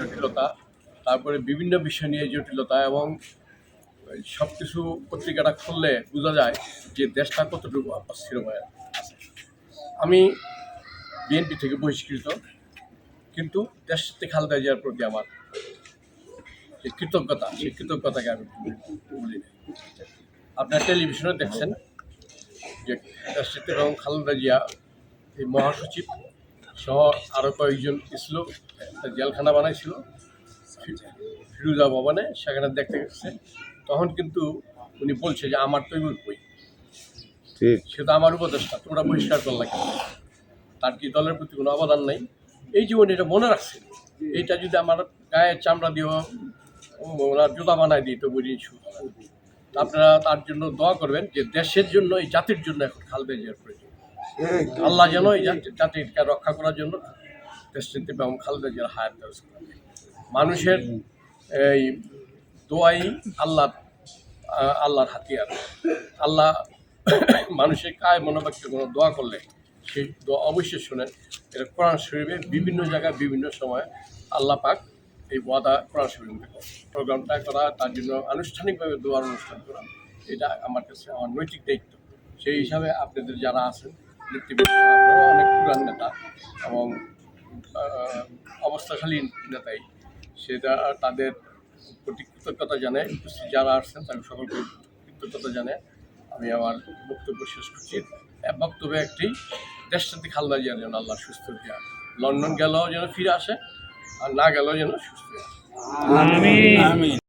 জটিলতা, তারপরে বিভিন্ন বিষয় নিয়ে জটিলতা এবং সব কিছু পত্রিকাটা খুললে বোঝা যায় যে দেশটা কতটুকু অস্থির হয়ে আমি বিএনপি থেকে বহিষ্কৃত, কিন্তু দেশ থেকে খালেদা জিয়ার প্রতি আমার যে কৃতজ্ঞতা, সেই কৃতজ্ঞতাকে আমি বলি আপনার টেলিভিশনে দেখছেন যে দেশটিতে এবং খালেদা জিয়া, এই মহাসচিব সহ আরও কয়েকজন ছিল একটা জেলখানা বানাইছিল ফিরোজা ভবনে সেখানে দেখতে গেছে। তখন কিন্তু উনি বলছে যে আমার তো বই ঠিক। সে তো আমার উপদেষ্টা তোমরা বহিষ্কার করলে কেন? তার কি দলের প্রতি কোনো অবদান নাই? এই জীবন এটা মনে রাখছে এইটা যদি আমার গায়ের চামড়া দিয়ে ওনার জুতা বানায় দিই তো বুঝি আপনারা তার জন্য দোয়া করবেন যে দেশের জন্য এই জাতির জন্য এখন খালদা জিয়ার প্রয়োজন। আল্লাহ যেন এই জাতি- জাতিকে রক্ষা করার জন্য দেশটিতে এবং খালেদা জিয়ার হায়াত মানুষের এই দোয়াই আল্লাহ, আল্লাহর হাতিয়ার। আল্লাহ মানুষের কায় মনোবাক্যে কোনো দোয়া করলে সেই দোয়া অবশ্যই শোনেন। এটা কোরআন শরীফে বিভিন্ন জায়গায় বিভিন্ন সময় আল্লাহ পাক এই ওয়াদা কোরআন শরীফ প্রোগ্রামটা করা, তার জন্য আনুষ্ঠানিকভাবে দোয়ার অনুষ্ঠান করা, এটা আমার কাছে আমার নৈতিক দায়িত্ব। সেই হিসাবে আপনাদের যারা আছেন আপনারাও অনেক পুরান নেতা এবং আহ, অবস্থাশালী নেতাই। সেটা তাদের প্রতি কৃতজ্ঞতা উপস্থিত যারা আসছেন তাদের সকলকে কৃতজ্ঞতা জানাই। আমি আমার বক্তব্য শেষ করছি। এক বক্তব্য একটি দেশটাতে খালদা জিয়ার যেন আল্লাহ সুস্থ হইয়া লন্ডন গেলেও যেন ফিরে আসে আর না গেলেও যেন সুস্থ আসে। আমিন।